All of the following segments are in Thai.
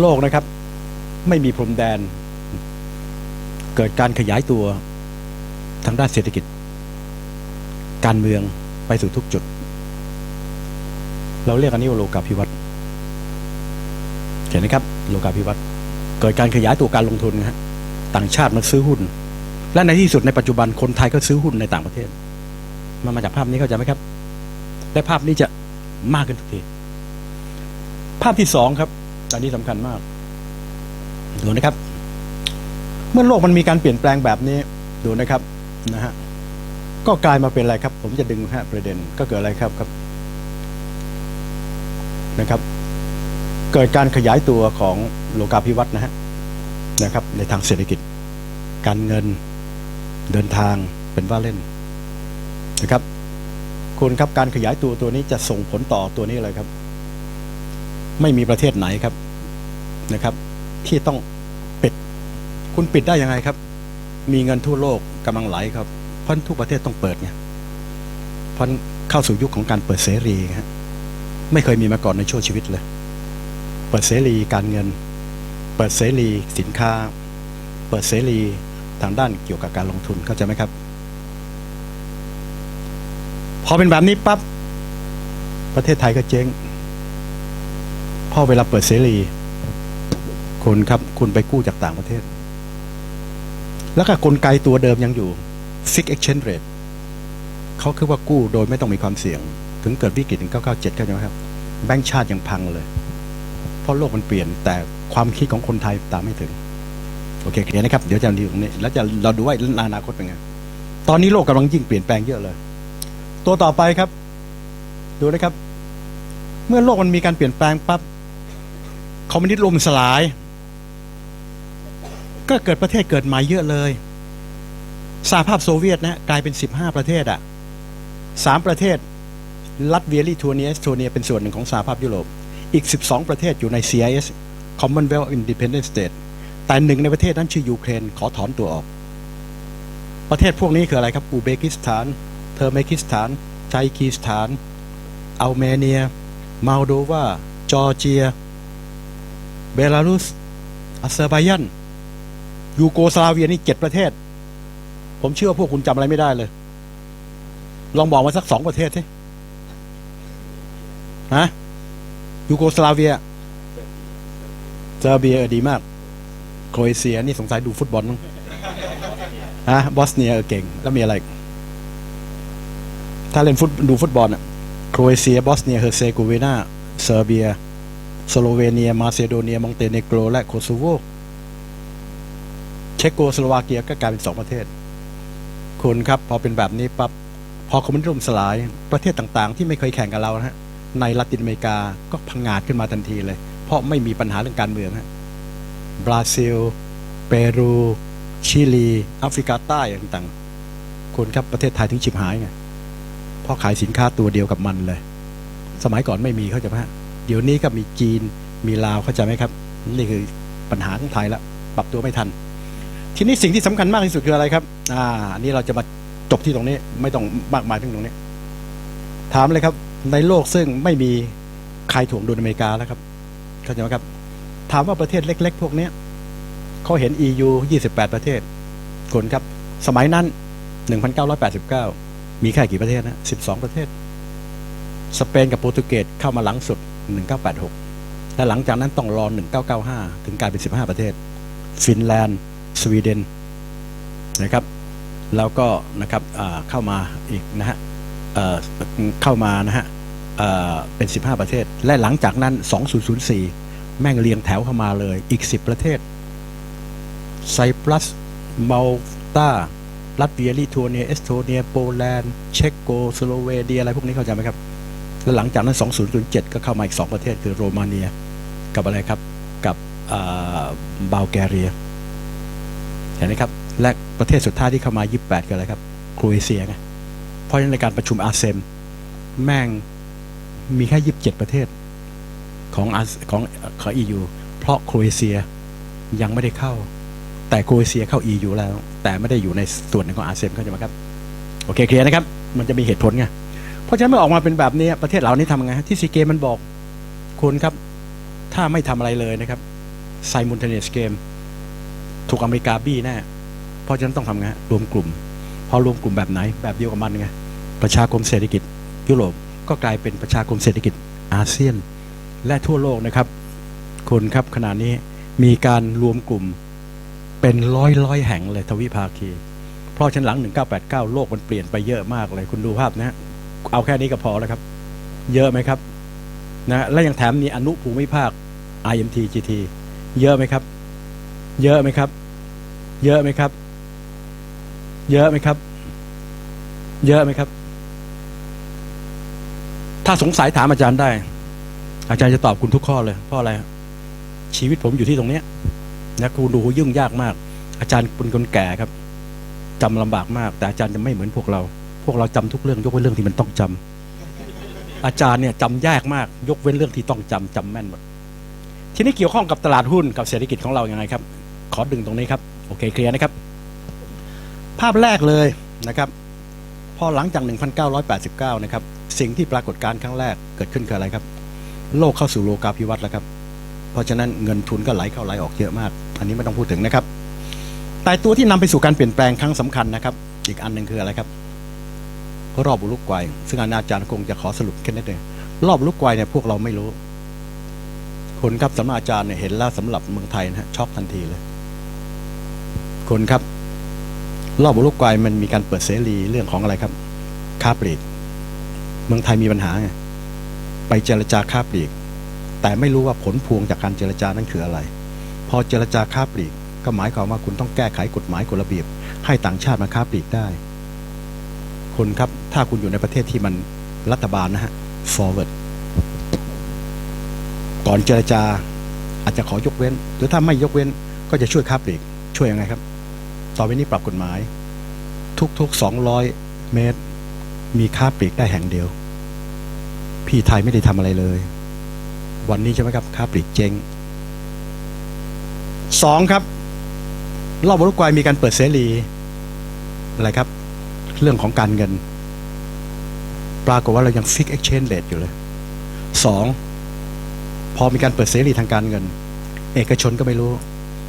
โลกนะครับ ไม่มีพรมแดน เกิดการขยายตัวทางด้านเศรษฐกิจ การเมืองไปสู่ทุกจุด เราเรียกอันนี้ว่าโลกาภิวัตน์เห็นไหมครับ โลกาภิวัตน์เกิดการขยายตัวการลงทุนนะฮะต่างชาติมาซื้อหุ้น และในที่สุดในปัจจุบันคนไทยก็ซื้อหุ้นในต่างประเทศ มันมาจากภาพนี้เข้าใจไหมครับ และภาพนี้จะมากขึ้นทุกที ภาพที่สองครับ อันนี้สำคัญมากดูนะครับ เมื่อโลกมันมีการเปลี่ยนแปลงแบบนี้ดูนะครับนะฮะก็กลายมาเป็นอะไรครับ ผมจะดึงฮะประเด็นก็เกิดอะไรครับครับนะครับ เกิดการขยายตัวของโลกาภิวัตน์นะฮะนะครับ ในทางเศรษฐกิจ การเงินเดินทางเป็นว่าเล่นนะครับคุณครับการขยายตัวตัวนี้จะส่งผลต่อตัวนี้เลยครับ ไม่มีประเทศไหนครับนะครับ ที่ต้องปิด คุณปิดได้ยังไงครับ มีเงินทั่วโลกกำลังไหลครับเพราะทุกประเทศต้องเปิดไงเพราะเข้าสู่ยุคของการเปิดเสรีฮะไม่เคยมีมาก่อนในช่วงชีวิตเลย เปิดเสรีการเงิน เปิดเสรีสินค้า เปิดเสรีทางด้านเกี่ยวกับการลงทุนเข้าใจไหมครับ พอเป็นแบบนี้ปั๊บประเทศไทยก็เจ๊ง อเวลาเปิดเสรีคุณครับ คุณไปกู้จากต่างประเทศ แล้วก็กลไกตัวเดิมยังอยู่ fixed exchange rate เขาคือว่ากู้โดยไม่ต้องมีความเสี่ยง ถึงเกิดวิกฤตถึง997เข้าใจไหมครับ แบงก์ชาติยังพังเลย เพราะโลกมันเปลี่ยนแต่ความคิดของคนไทยตามไม่ถึง โอเคเคลียร์นะครับ เดี๋ยวจะดูตรงนี้ แล้วจะเราดูว่าอนาคตเป็นไง ตอนนี้โลกกำลังยิ่งเปลี่ยนแปลงเยอะเลย ตัวต่อไปครับ ดูนะครับ เมื่อโลกมันมีการเปลี่ยนแปลงปั๊บ อมมิวนิสต์ล่มสลาย ก็เกิดประเทศเกิดใหม่เยอะเลยสหภาพโซเวียตนะกลายเป็น 15 ประเทศอะสามประเทศลัตเวียลิทัวเนียเอสโตเนียเป็นส่วนหนึ่งของสหภาพยุโรป อีก 12 ประเทศอยู่ใน CIS Commonwealth Independent State แต่หนึ่งในประเทศนั้นชื่อยูเครนขอถอนตัวออก ประเทศพวกนี้คืออะไรครับ อูเบกิสถาน เทอร์เมกิสถาน ไจคีสถาน อัลเมเนียมอลโดวา จอร์เจีย เบลารุสอาเซอร์ไบยัน ยูโกสลาเวียนี่เจ็ดประเทศ ผมเชื่อพวกคุณจำอะไรไม่ได้เลย ลองบอกมาสักสองประเทศสิฮะยูโกสลาเวียเซอร์เบียดีมาก โครเอเชียนี่สงสัยดูฟุตบอลมั้งฮะบอสเนียเก่ง แล้วมีอะไร ถ้าเล่นฟุตดูฟุตบอลอะโครเอเชีย บอสเนียเฮอร์เซโกวีนาเซอร์เบีย สโลเวเนีย มาซิโดเนียมองเตเนโกรและโคโซโวเช็กโกสโลวาเกียก็กลายเป็นสองประเทศ คุณครับ พอเป็นแบบนี้ปั๊บพอคอมมิวนิสต์ล่มสลายประเทศต่างๆ ที่ไม่เคยแข่งกับเรานะฮะในลาตินอเมริกาก็พังงาดขึ้นมาทันทีเลย เพราะไม่มีปัญหาเรื่องการเมืองฮะบราซิล เปรู ชิลีแอฟริกาใต้ต่างๆคุณครับประเทศไทยถึงฉิบหายไงเพราะขายสินค้าตัวเดียวกับมันเลย สมัยก่อนไม่มีเขาจไหมฮะ เดี๋ยวนี้ก็มีจีนมีลาวเข้าใจไหมครับ นี่คือปัญหาของไทยละปรับตัวไม่ทัน ทีนี้สิ่งที่สำคัญมากที่สุดคืออะไรครับ อ่านนี้เราจะมาจบที่ตรงนี้ไม่ต้องมากมายถึงตรงนี้ ถามเลยครับ ในโลกซึ่งไม่มีใครถ่วงดุลอเมริกาแล้วครับเข้าใจไหมครับ ถามว่าประเทศเล็ก ๆ พวกเนี้ยเขาเห็น EU 28 ประเทศคนครับ สมัยนั้น 1989 มีแค่กี่ประเทศนะ 12 ประเทศ สเปนกับโปรตุเกสเข้ามาหลังสุด 1986 และหลังจากนั้นต้องรอ 1995 ถึงกลายเป็น 15 ประเทศ ฟินแลนด์ สวีเดนนะครับ แล้วก็นะครับเข้ามาอีกนะฮะเเข้ามานะฮะเเป็น 15 ประเทศ และหลังจากนั้น 2004 แม่งเรียงแถวเข้ามาเลยอีก 10 ประเทศ ไซปรัสมาลตาลัตเวียลิทัวเนียเอสโตเนียโปแลนด์เช็กโกสโลเวเนียอะไรพวกนี้เข้าใจไหมครับ แล้วหลังจากนั้น 2007 ก็เข้ามาอีก 2 ประเทศคือโรมาเนีย กับอะไรครับ กับบัลแกเรีย เห็นไหมครับ และประเทศสุดท้ายที่เข้ามา 28 ก็อะไรครับโครเอเชียไงเพราะฉะนั้นในการประชุมอาเซมแม่งมีแค่ 27 ประเทศของอาของของ EU เพราะโครเอเชียยังไม่ได้เข้า แต่โครเอเชียเข้า EU แล้ว แต่ไม่ได้อยู่ในส่วนหนึ่งของอาเซียนเข้าใจไหมครับ โอเคเคลียร์นะครับ มันจะมีเหตุผลไง เพราะฉะนั้นเมื่อออกมาเป็นแบบนี้ประเทศเหล่านี้ทำไงที่ซีเกมมันบอกคุณครับ ถ้าไม่ทำอะไรเลยนะครับ simultaneous game ถูกอเมริกาบี้แน่เพราะฉะนั้นต้องทำไงรวมกลุ่ม พอรวมกลุ่มแบบไหน แบบเดียวกับมันไงประชาคมเศรษฐกิจ ยุโรปก็กลายเป็นประชาคมเศรษฐกิจอาเซียน และทั่วโลกนะครับคุณครับขณะนี้มีการรวมกลุ่มเป็นร้อยร้อยแห่งเลยทวิภาคี เพราะฉะนันหลัง 1989 โลกมันเปลี่ยนไปเยอะมากเลย คุณดูภาพนะ เอาแค่นี้ก็พอแล้วครับ เยอะไหมครับนะและยังแถมมีอนุภูมิภาค IMT GT เยอะไหมครับ เยอะไหมครับ เยอะไหมครับ เยอะไหมครับ เยอะไหมครับ ถ้าสงสัยถามอาจารย์ได้ อาจารย์จะตอบคุณทุกข้อเลย เพราะอะไร ชีวิตผมอยู่ที่ตรงเนี้ยนะคุณดูยุ่งยากมาก อาจารย์เป็นคนแก่ครับจำลำบากมาก แต่อาจารย์จะไม่เหมือนพวกเรา พวกเราจำทุกเรื่องยกเว้นเรื่องที่มันต้องจำอาจารย์เนี่ยจำยากมาก ยกเว้นเรื่องที่ต้องจำจำแม่นหมด ทีนี้เกี่ยวข้องกับตลาดหุ้นกับเศรษฐกิจของเราอย่างไงครับ ขอดึงตรงนี้ครับ โอเคเคลียร์นะครับ ภาพแรกเลยนะครับ พอหลังจาก 1989 นะครับ สิ่งที่ปรากฏการณ์ครั้งแรกเกิดขึ้นคืออะไรครับ โลกเข้าสู่โลกาภิวัตน์แล้วครับ เพราะฉะนั้นเงินทุนก็ไหลเข้าไหลออกเยอะมาก อันนี้ไม่ต้องพูดถึงนะครับ แต่ตัวที่นำไปสู่การเปลี่ยนแปลงครั้งสำคัญนะครับ อีกอันหนึ่งคืออะไรครับ รอบอุลุกวัย ซึ่งอาจารย์คงจะขอสรุปแค่นี้เองรอบอุลุกวัยเนี่ยพวกเราไม่รู้คนครับสำหรับอาจารย์เนี่ยเห็นแล้วสำหรับเมืองไทยนะฮะช็อกทันทีเลย คนครับ รอบอุลุกวัยมันมีการเปิดเสรีเรื่องของอะไรครับ ค้าปลีก เมืองไทยมีปัญหาไงไปเจรจาค้าปลีก แต่ไม่รู้ว่าผลพวงจากการเจรจานั้นคืออะไร พอเจรจาค้าปลีก ก็หมายความว่าคุณต้องแก้ไขกฎหมายกฎระเบียบ ให้ต่างชาติมาค้าปลีกได้ คุณครับ ถ้าคุณอยู่ในประเทศที่มันรัฐบาลนะฮะ forward ก่อนเจรจาอาจจะขอยกเว้น หรือถ้าไม่ยกเว้นก็จะช่วยค้าปลีกช่วยยังไงครับ ต่อไปนี้ปรับกฎหมาย ทุกๆ 200 เมตร มีค้าปลีกได้แห่งเดียว พี่ไทยไม่ได้ทำอะไรเลย วันนี้ใช่ไหมครับค้าปลีกเจ๊งสองครับรอบวรุกวัยมีการเปิดเสรีอะไรครับ เรื่องของการเงิน ปรากฏว่าเรายังฟิก exchange rate อยู่เลยสองพอมีการเปิดเสรีทางการเงิน เอกชนก็ไม่รู้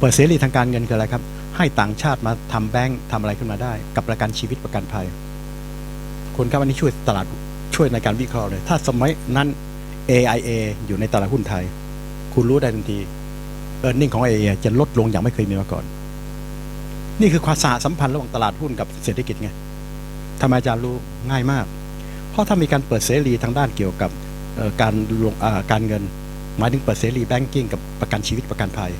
เปิดเสรีทางการเงินคืออะไรครับ ให้ต่างชาติมาทำแบงค์ทำอะไรขึ้นมาได้ กับประกันชีวิตประกันภัยคนครับอันนี้ช่วยตลาดช่วยในการวิเคราะห์เลย ถ้าสมัยนั้น AIA อยู่ในตลาดหุ้นไทย คุณรู้ได้ทันที e a r n i n g ของ AIA จะลดลงอย่างไม่เคยมีมาก่อน นี่คือความสหสัมพันธ์ระหว่างตลาดหุ้นกับเศรษฐกิจไง ทำไมอาจารย์รู้ง่ายมาก เพราะถ้ามีการเปิดเสรีทางด้านเกี่ยวกับการลงการเงิน หมายถึงเปิดเสรีแบงกิ้งกับประกันชีวิตประกันภัย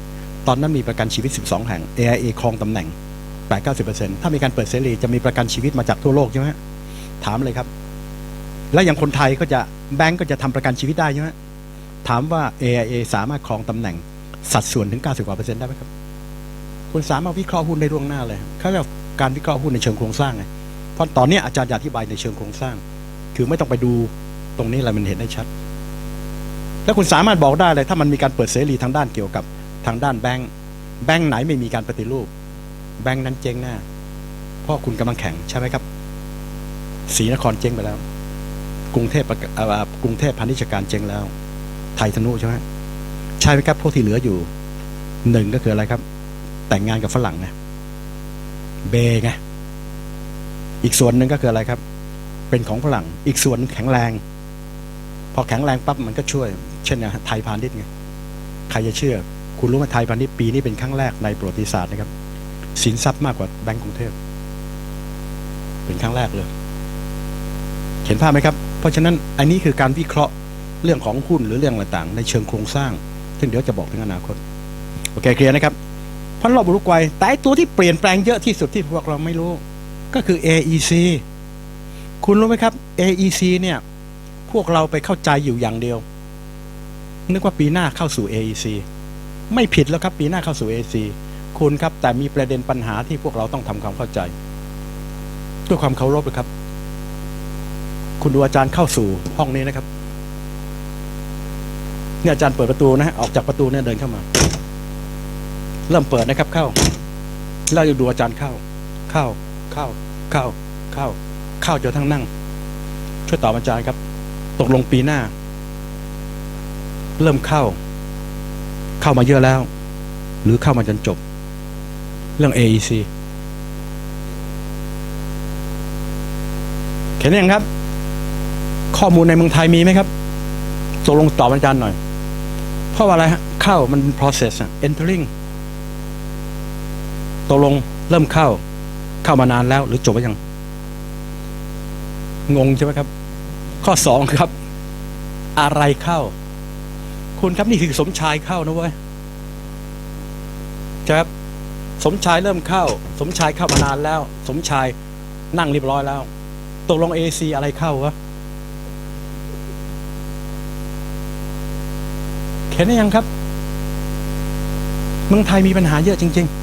ตอนนั้นมีประกันชีวิต 12 แห่ง AIA ครองตำแหน่ง8-90%ถ้ามีการเปิดเสรีจะมีประกันชีวิตมาจากทั่วโลกใช่ไหมถามเลยครับ แล้วอย่างคนไทยก็จะแบงก์ก็จะทำประกันชีวิตได้ใช่ไหมถามว่า AIA สามารถครองตำแหน่งสัดส่วนถึง 90กว่าเปอร์เซ็นต์ได้ไหมครับ คุณสามารถวิเคราะห์หุ้นได้ล่วงหน้าเลยเขาเรียกว่าการวิเคราะห์หุ้นในเชิงโครงสร้างไง เพราะตอนนี้อาจารย์จะอธิบายในเชิงโครงสร้าง คือไม่ต้องไปดูตรงนี้อะไรมันเห็นได้ชัด แล้วคุณสามารถบอกได้เลยถ้ามันมีการเปิดเสรีทางด้านเกี่ยวกับทางด้านแบงก์แบงก์ไหนไม่มีการปฏิรูป แบงก์นั้นเจ๊งแน่เพราะคุณกำลังแข่งใช่ไหมครับศรีนครเจ๊งไปแล้ว กรุงเทพกาอ่ากรุงเทพพาณิชยการเจ๊งแล้ว ไทยธนุใช่ไหมใช่ไหมครับพวกที่เหลืออยู่หนึ่งก็คืออะไรครับ แต่งงานกับฝรั่งไงเบไง อีกส่วนหนึ่งก็คืออะไรครับ เป็นของฝรั่ง อีกส่วนแข็งแรง พอแข็งแรงปั๊บมันก็ช่วย เช่นไทยพาณิชย์ไงใครจะเชื่อ คุณรู้ไหมไทยพาณิชย์ปีนี้เป็นครั้งแรกในประวัติศาสตร์นะครับ สินทรัพย์มากกว่าแบงก์กรุงเทพ เป็นครั้งแรกเลย เห็นภาพไหมครับ เพราะฉะนั้นอันนี้คือการวิเคราะห์เรื่องของหุ้นหรือเรื่องต่างๆ ในเชิงโครงสร้าง ซึ่งเดี๋ยวจะบอกถึงอนาคต โอเคเคลียร์นะครับพันรอบอุรุกวัยแต่ตัวที่เปลี่ยนแปลงเยอะที่สุดที่พวกเราไม่รู้ ก็คือ AEC คุณรู้ไหมครับ AEC เนี่ย พวกเราไปเข้าใจอยู่อย่างเดียว นึกว่าปีหน้าเข้าสู่ AEC ไม่ผิดแล้วครับปีหน้าเข้าสู่ AEC คุณครับ แต่มีประเด็นปัญหาที่พวกเราต้องทำความเข้าใจ ด้วยความเคารพนะครับ คุณดูอาจารย์เข้าสู่ห้องนี้นะครับเนี่ยอาจารย์เปิดประตูนะฮะออกจากประตูเนี่ยเดินเข้ามา เริ่มเปิดนะครับเข้า แล้วดูอาจารย์เข้า เข้าเข้า เข้าเข้าเข้าจนทั้งนั่ง ช่วยตอบอาจารย์ครับ ตกลงปีหน้า เริ่มเข้า เข้ามาเยอะแล้ว หรือเข้ามาจนจบ เรื่อง AEC เขียนยังครับ ข้อมูลในเมืองไทยมีไหมครับตกลงตอบอาจารย์หน่อย เพราะว่าอะไรฮะเข้ามัน process entering ตกลงเริ่มเข้า เข้ามานานแล้ว หรือจบไปยัง งงใช่ไหมครับ ข้อสองครับ อะไรเข้า คุณครับนี่คือสมชายเข้านะเว้ยใช่ครับ สมชายเริ่มเข้า สมชายเข้ามานานแล้ว สมชายนั่งเรียบร้อยแล้วตกลงเอซีอะไรเข้าวะเห็นหรือยังครับ เมืองไทยมีปัญหาเยอะจริง ๆ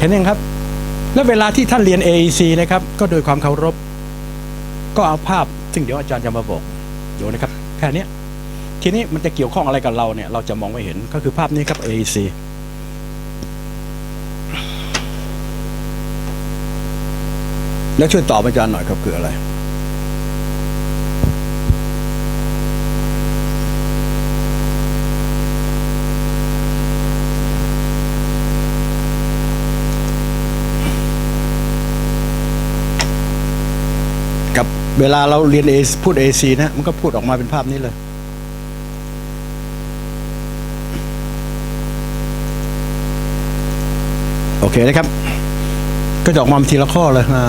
เห็นยังครับ แล้วเวลาที่ท่านเรียน AEC นะครับ ก็โดยความเคารพ ก็เอาภาพ ซึ่งเดี๋ยวอาจารย์จะมาบอกอยู่นะครับแค่เนี้ยทีนี้มันจะเกี่ยวข้องอะไรกับเราเนี่ย เราจะมองไม่เห็นก็คือภาพนี้ครับ AEC แล้วช่วยตอบอาจารย์หน่อยครับคืออะไร เวลาเราเรียน A พูด AC นะ มันก็พูดออกมาเป็นภาพนี้เลย โอเคนะครับ ก็จะออกมาเป็นทีละข้อเลยอ่า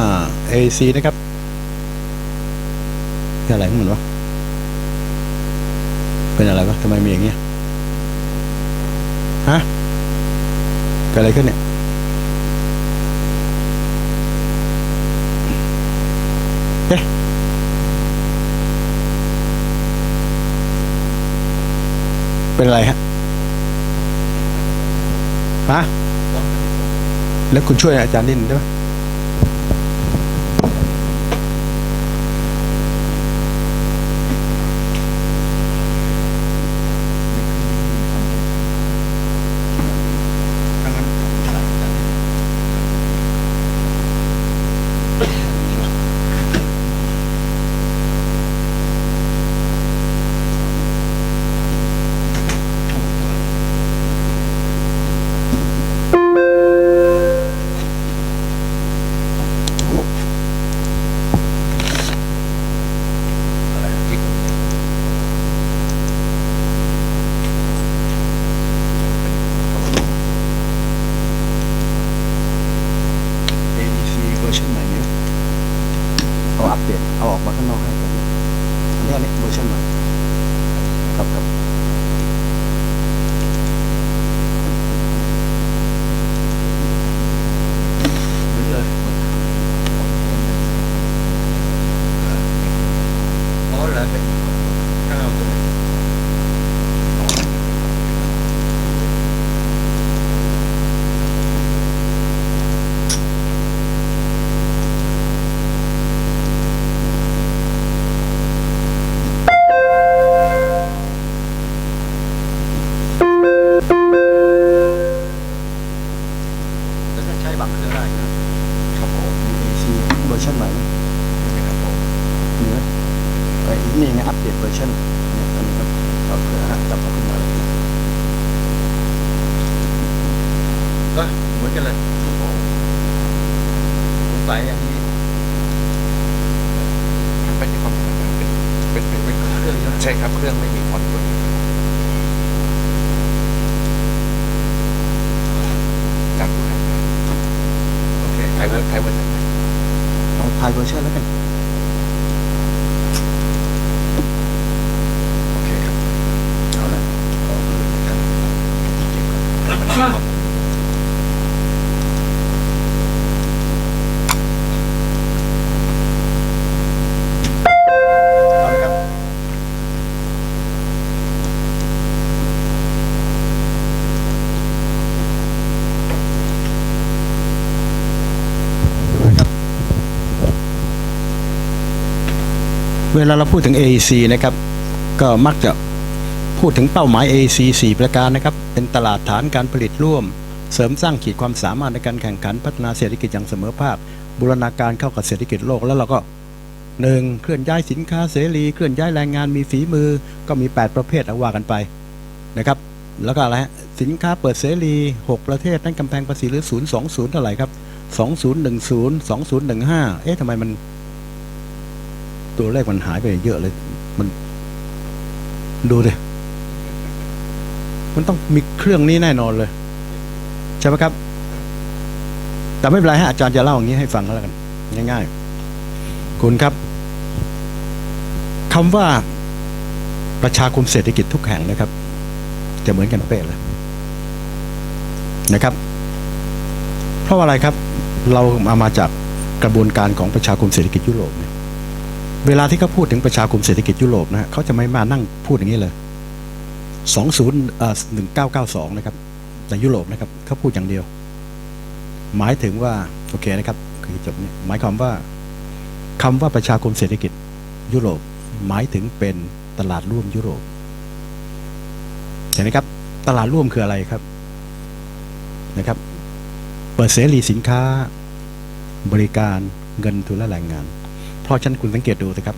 AC นะครับเป็นอะไรของมันวะเป็นอะไรวะทำไมมีอย่างเงี้ยฮะเกิดอะไรขึ้นเนี่ยเอ๊ะ เป็นอะไรฮะฮะแล้วคุณช่วยอาจารย์นิดนึงได้ไหมเวอร์ชันใหม่นี้เอาอัปเดต เอาออกมาข้างนอกให้ผมอันนี้อันนี้เวอร์ชันใหม่ ครับครับ ไม่เลยอ๋อเหรอเป็นข้าวตัวนี้ แล้วก็ใช้บางเครื่องได้นะครับ ผม AC เวอร์ชันใหม่นะ ครับผม นี่นะไอ้ นี่ไงอัปเดตเวอร์ชันเนี่ยตอนนี้ครับเอาเครื่อจับเอาขึ้นมาเลยก็เหมือนกันเลยสงสัยอย่างนี้เป็นความเป็นเป็นเป็นเป็นเครื่องใช่ครับเครื่องไม่มีคอนตัวนี้จากผู้ทำงานโอเคไทยเวิร์ดไทยเวิร์ดเอาไทยเวอร์ชันแล้วกัน เอาเลยครับเวลาเราพูดถึง AEC นะครับ ก็มักจะ พูดถึงเป้าหมาย AC 4 ประการนะครับ เป็นตลาดฐานการผลิตร่วม เสริมสร้างขีดความสามารถในการแข่งขันพัฒนาเศรษฐกิจอย่างเสมอภาค บูรณาการเข้ากับเศรษฐกิจโลกแล้วเราก็หนึ่งเคลื่อนย้ายสินค้าเสรี เคลื่อนย้ายแรงงานมีฝีมือก็มี 8 ประเภทเอาว่ากันไปนะครับ แล้วก็อะไรฮะสินค้าเปิดเสรีหกประเทศนั่นกำแพงภาษีหรือศูนย์สองศูนย์เท่าไหร่ครับสองศูนย์หนึ่งศูนย์สองศูนย์หนึ่งห้าเอ๊ะทำไมมัน ตัวเลขมันหายไปเยอะเลย มัน ดูดิ มันต้องมีเครื่องนี้แน่นอนเลย ใช่ไหมครับ แต่ไม่เป็นไรฮะอาจารย์จะเล่าอย่างนี้ให้ฟังแล้วกัน ง่ายๆ คุณครับคำว่าประชาคมเศรษฐกิจทุกแห่งนะครับ จะเหมือนกันเป๊ะเลยนะครับ เพราะอะไรครับ เราเอามาจากกระบวนการของประชาคมเศรษฐกิจยุโรปเนี่ยเวลาที่เขาพูดถึงประชาคมเศรษฐกิจยุโรปนะฮะเขาจะไม่มานั่งพูดอย่างนี้เลย สองศูนย์หนึ่งเก้าเก้าสองนะครับแต่ยุโรปนะครับเขาพูดอย่างเดียว หมายถึงว่าโอเคนะครับคือจบเนี่ยหมายความว่าคำว่าประชาคมเศรษฐกิจยุโรปหมายถึงเป็นตลาดร่วมยุโรปเห็นไหมครับ ตลาดร่วมคืออะไรครับนะครับ เปิดเสรีสินค้า บริการเงินทุนและแรงงาน เพราะฉะนั้นคุณสังเกตดูนะครับ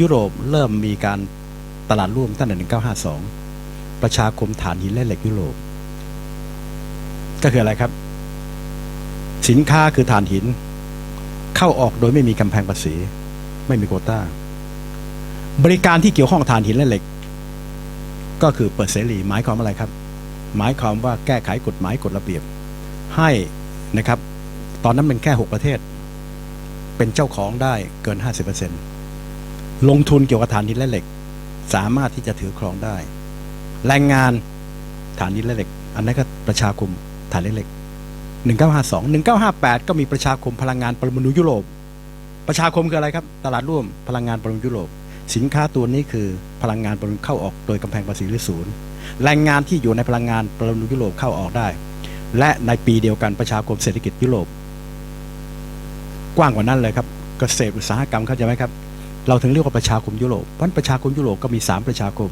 ยุโรปเริ่มมีการตลาดร่วมตั้งแต่1952 ประชาคมฐานหินและเหล็กยุโรป ก็คืออะไรครับ สินค้าคือถ่านหิน เข้าออกโดยไม่มีกำแพงภาษี ไม่มีโควต้า บริการที่เกี่ยวข้องถ่านหินและเหล็ก ก็คือเปิดเสรีหมายความอะไรครับ หมายความว่าแก้ไขกฎหมายกฎระเบียบ ให้นะครับ ตอนนั้นเป็นแค่หกประเทศ เป็นเจ้าของได้เกิน 50%ลงทุนเกี่ยวกับถ่านหินและเหล็ก สามารถที่จะถือครองได้ แรงงานถ่านหินและเหล็ก อันนั้นก็ประชาคมถ่านหินและเหล็ก 1952 1958 ก็มีประชาคมพลังงานปรมาณูยุโรป ประชาคมคืออะไรครับ ตลาดร่วมพลังงานปรมาณูยุโรป สินค้าตัวนี้คือพลังงานปรมาณูเข้าออกโดยกำแพงภาษีหรือศูนย์แรงงานที่อยู่ในพลังงานปรมาณูยุโรปเข้าออกได้ และในปีเดียวกันประชาคมเศรษฐกิจยุโรป กว้างกว่านั้นเลยครับเกษตรอุตสาหกรรมเข้าใจไหมครับ เราถึงเรียกว่าประชาคมยุโรปเพราะฉะนั้นประชาคมยุโรปก็มี 3 ประชาคม